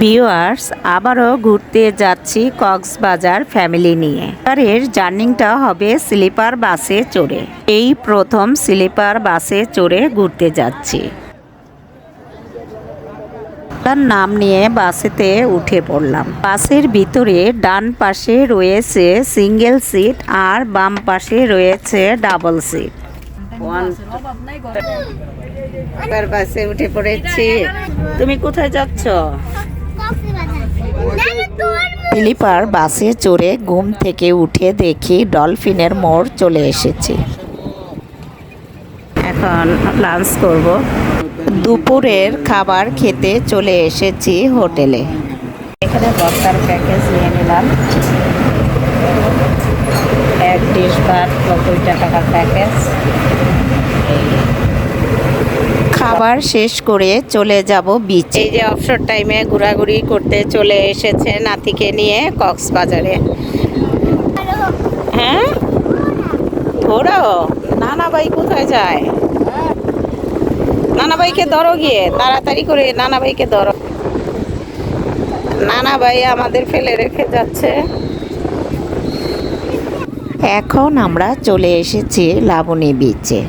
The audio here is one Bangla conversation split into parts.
ভিউয়ার্স, আবারও ঘুরতে যাচ্ছি কক্সবাজার ফ্যামিলি নিয়ে। এবারের জার্নিংটা হবে স্লিপার বাসে চড়ে। এই প্রথম স্লিপার বাসে চড়ে ঘুরতে যাচ্ছি। তার নাম নিয়ে বাসেতে উঠে পড়লাম। বাসের ভিতরে ডান পাশে রয়েছে সিঙ্গেল সিট আর বাম পাশে রয়েছে ডাবল সিট। বাসে উঠে পড়েছি। তুমি কোথায় যাচ্ছ? স্লিপার বাসে চড়ে ঘুম থেকে উঠে দেখি ডলফিনের মোড় চলে এসেছি। এখন লাঞ্চ করব। দুপুরের খাবার খেতে চলে এসেছি হোটেলে। এখানে বস্তার প্যাকেজ নিয়ে নিলাম। এক ডিশ ভাত নব্বই টাকার প্যাকেজ খাবার শেষ করে চলে যাব বিচে এই যে অবসর টাইমে ঘোরাঘুরি করতে চলে এসেছে নাতিকে নিয়ে কক্সবাজারে। হ্যাঁ? ঘোরাও নানা ভাই কোথায় যায়? নানা ভাইকে ধরো গিয়ে তাড়াতাড়ি করে নানা ভাইকে ধরো। নানা ভাই আমাদের ফেলে রেখে যাচ্ছে। এখন আমরা চলে এসেছি লাবণী বিচে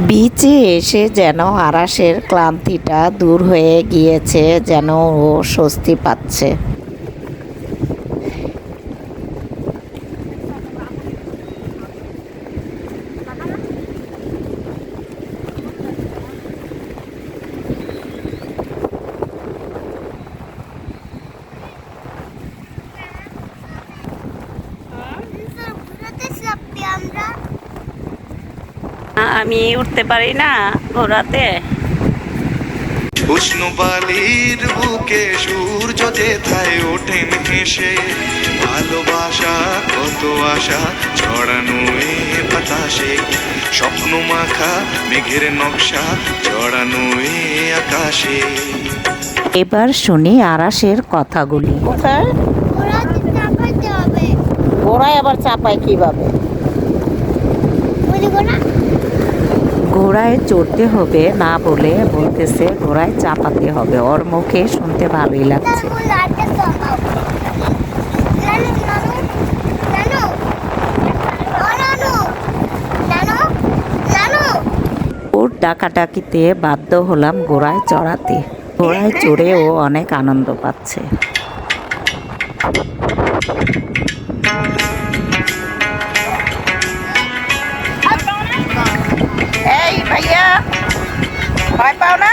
বিচে এসে যেন আরাসের ক্লান্তিটা দূর হয়ে গিয়েছে যেন ও স্বস্তি পাচ্ছে। আমি উঠতে পারি না ঘোরাতে। উষ্ণ বালির বুকে সূর্য যেথায় ওঠেন হেসে ভালোবাসা কত আশা ছড়ানো এ বাতাসে স্বপ্ন মাখা মেঘের নকশা ছড়ানো এ আকাশে। এবার শুনি আরাসের কথাগুলি। কোথায় ঘোড়ায় আবার চাপায় কীভাবে? বুঝব না। ঘোড়ায় চড়তে হবে না বলে বলতেছে ঘোড়ায় চাপাতে হবে। ওর মুখে শুনতে ভালোই লাগছে। ওর ডাকাডাকিতে বাধ্য হলাম ঘোড়ায় চড়াতে। ঘোড়ায় চড়ে ও অনেক আনন্দ পাচ্ছে। ভয় পাও না?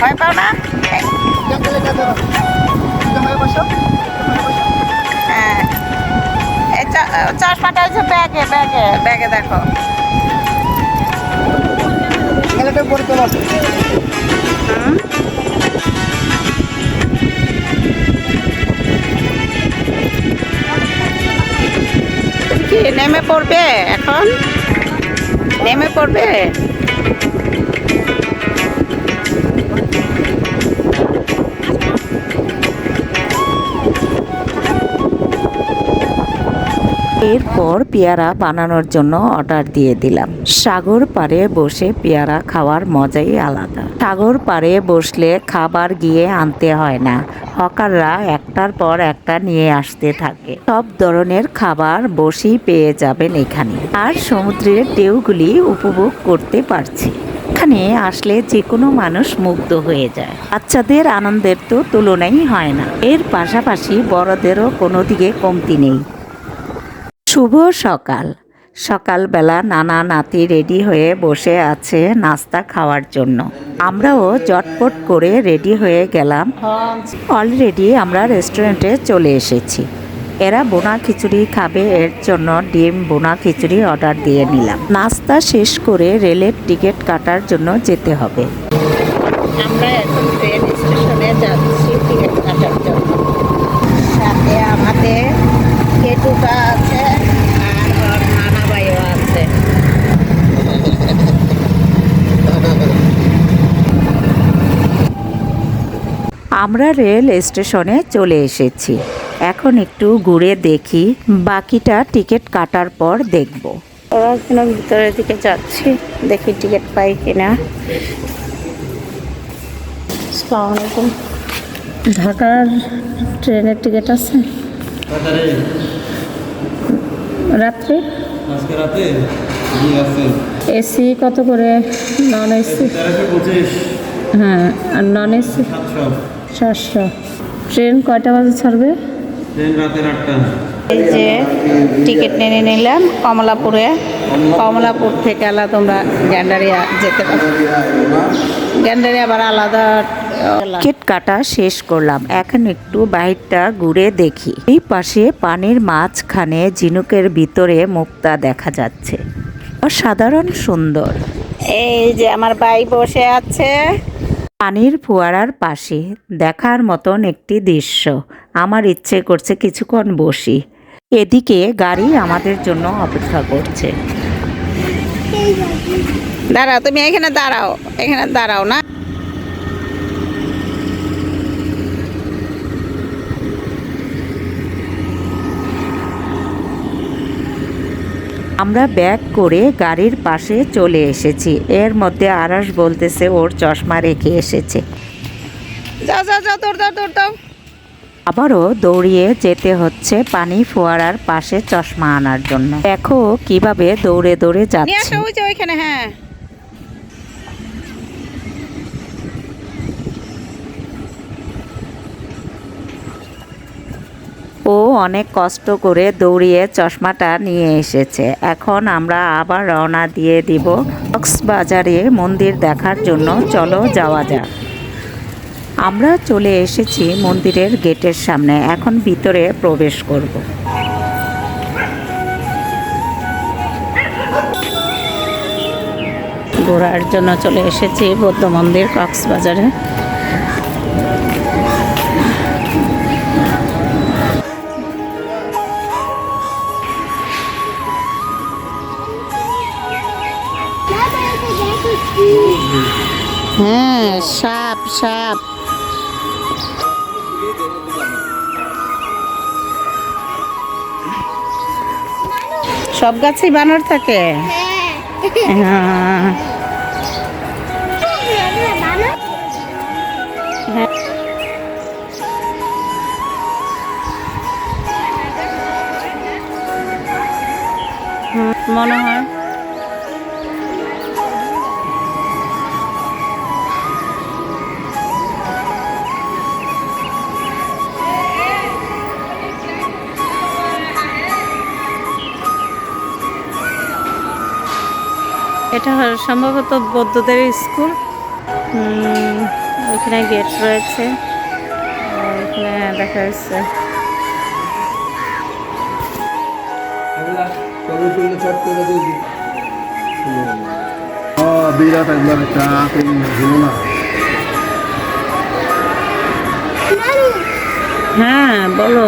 ভয় পাও না? হ্যাঁ। চশমাটা হচ্ছে ব্যাগে ব্যাগে ব্যাগে দেখো। কি, নেমে পড়বে এখন? নেমে পড়বে? এরপর পেয়ারা বানানোর জন্য অর্ডার দিয়ে দিলাম। সাগর পাড়ে বসে পেয়ারা খাওয়ার মজাই আলাদা। সাগর পাড়ে বসলে খাবার গিয়ে আনতে হয় না। হকাররা একটার পর একটা নিয়ে আসতে থাকে। সব ধরনের খাবার বসেই পেয়ে যাবেন এখানে। আর সমুদ্রের ঢেউগুলি উপভোগ করতে পারছি। এখানে আসলে যে কোনো মানুষ মুগ্ধ হয়ে যায়। বাচ্চাদের আনন্দের তো তুলনাই হয় না। এর পাশাপাশি বড়দেরও কোনো দিকে কমতি নেই। শুভ সকাল। সকালবেলা নানা নাতি রেডি হয়ে বসে আছে নাস্তা খাওয়ার জন্য। আমরাও জটপট করে রেডি হয়ে গেলাম। অলরেডি আমরা রেস্টুরেন্টে চলে এসেছি। এরা বোনা খিচুড়ি খাবে, এর জন্য ডিম, বোনা খিচুড়ি অর্ডার দিয়ে নিলাম। নাস্তা শেষ করে রেলের টিকিট কাটার জন্য যেতে হবে। আমরা এখন ট্রেন স্টেশনে যাচ্ছি, টিকিট কাটার জন্য সাথে আমাদের কেটুটা আছে আর ওর নানা ভাইও আছে আমরা রেল স্টেশনে চলে এসেছি। এখন একটু ঘুরে দেখি বাকিটা টিকিট কাটার পর দেখব। ভিতরের দিকে যাচ্ছি দেখি টিকিট পাই কিনা। আসসালামু আলাইকুম ঢাকার ট্রেনের টিকিট আছে? রাত্রে? আজকে রাতে এসি কত করে? নন এসি হ্যাঁ আর নন এসি সাতশো ট্রেন কয়টা বাজে ছাড়বে? ট্রেন রাতের আটটা। এই যে টিকিট নিয়ে নিলাম কমলাপুরে। কমলাপুর থেকে আলাদা তোমরা গ্যান্ডারিয়া যেতে পারো। গ্যান্ডারিয়া আবার আলাদা টিকিট কাটা শেষ করলাম। এখন একটু বাহিরটা ঘুরে দেখি। এই পাশে পানির মাঝখানে ঝিনুকের ভিতরে মুক্তা দেখা যাচ্ছে। অসাধারণ সুন্দর। এই যে আমার ভাই বসে আছে। পানির ফোয়ারার পাশে দেখার মতন একটি দৃশ্য। আমার ইচ্ছে করছে কিছুক্ষণ বসি। এদিকে গাড়ি আমাদের জন্য অপেক্ষা করছে। দাঁড়াও, তুমি এখানে দাঁড়াও। এখানে দাঁড়াও না। আমরা ব্যাগ করে গাড়ির পাশে চলে এসেছি। এর মধ্যে আরাস বলতেছে ওর চশমা রেখে এসেছে। যা যা যা দৌড় দাও দৌড় দাও আবারও দৌড়িয়ে যেতে হচ্ছে পানি ফোয়ারার পাশে চশমা আনার জন্য। দেখো কীভাবে দৌড়ে দৌড়ে যাচ্ছে। ওইখানে হ্যাঁ। ও অনেক কষ্ট করে দৌড়িয়ে চশমাটা নিয়ে এসেছে। এখন আমরা আবার রওনা দিয়ে দিব কক্সবাজারে মন্দির দেখার জন্য। চলো যাওয়া যাক। আমরা চলে এসেছি মন্দিরের গেটের সামনে। এখন ভিতরে প্রবেশ করব। ঘোরার জন্য চলে এসেছি বৌদ্ধ মন্দির কক্সবাজারে। হ্যাঁ সাপ সাপ। সব গাছেই বানর থাকে? হ্যাঁ। মনে হয় এটা সম্ভবত বৌদ্ধদের স্কুল। উম, ওইখানে গেট রয়েছে। এখানে দেখা যাচ্ছে। বিরাট একবার চা না। হ্যাঁ বলো।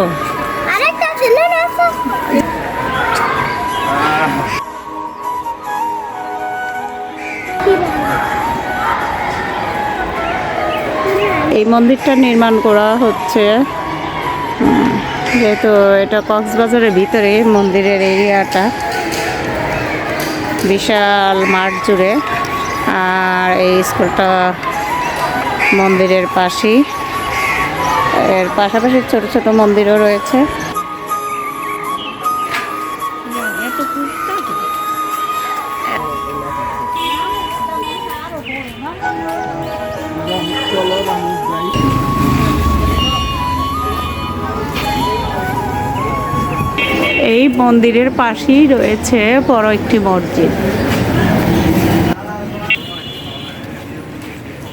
আরেকটা ছেলে না এই মন্দিরটা নির্মাণ করা হচ্ছে। যেহেতু এটা কক্সবাজারের ভিতরে, মন্দিরের এরিয়াটা। বিশাল মাঠ জুড়ে। আর এই স্কুলটা মন্দিরের পাশেই। এর পাশাপাশি ছোট ছোট মন্দিরও রয়েছে। মন্দিরের পাশেই রয়েছে বড় একটি মসজিদ।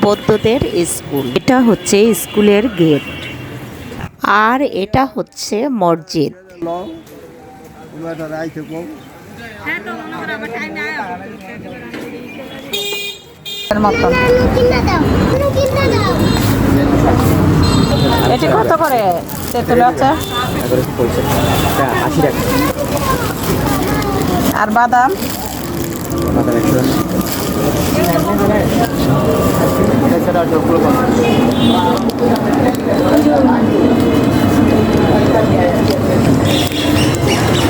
বৌদ্ধদের স্কুল। এটা হচ্ছে স্কুলের গেট। আর এটা হচ্ছে মসজিদ। মতন। এটি কত করে? তেঁতুল আশি টাকা আর বাদাম?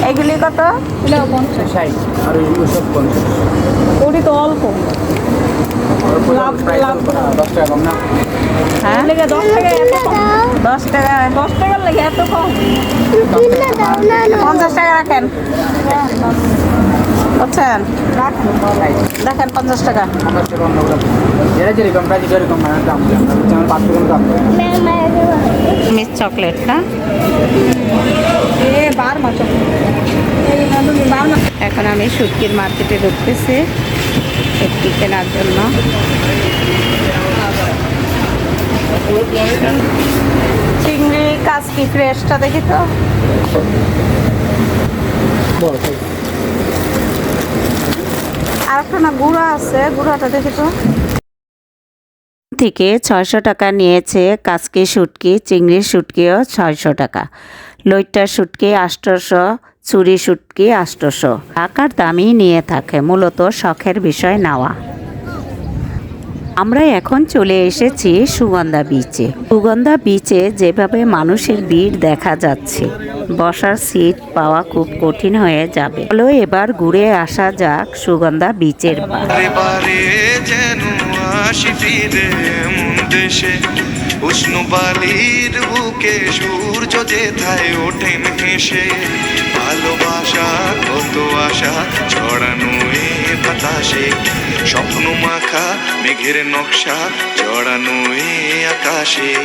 এগুলি কত? পঞ্চাশ। ওটি তো অল্প। হ্যাঁ? দশ টাকা দশ টাকার লেগে এত কম। পঞ্চাশ টাকা রাখেন। বুঝছেন? দেখেন পঞ্চাশ টাকা। মিস চকলেট না বার মাছ এখন আমি সুটকির মার্কেটে ঢুকতেছি। কেনার জন্য। চিংড়ি কাজকি ফ্রেশটা দেখি তো। আর একটা না গুঁড়া আছে, গুঁড়াটা দেখি তো। থেকে ছয়শো টাকা নিয়েছে কাজকি শুটকি চিংড়ি শুটকিও ছয়শো টাকা। লইট্টা শুটকি আষ্টশো চুরি সুটকি আষ্টশো। টাকার দামই নিয়ে থাকে মূলত শখের বিষয় নেওয়া। আমরা এখন চলে এসেছি সুগন্ধা বিচে সুগন্ধা বিচে যেভাবে মানুষের ভিড় দেখা যাচ্ছে, বসার সিট পাওয়া খুব কঠিন হয়ে যাবে। চলো এবার ঘুরে আসা যাক সুগন্ধা বিচের উষ্ণ বালির বুকে সূর্য যেথায় ওঠেন হেসে। ভালোবাসা, কত আশা ছড়ানো বাতাসে স্বপ্ন মাখা মেঘের নকশা জড়ানো আকাশে।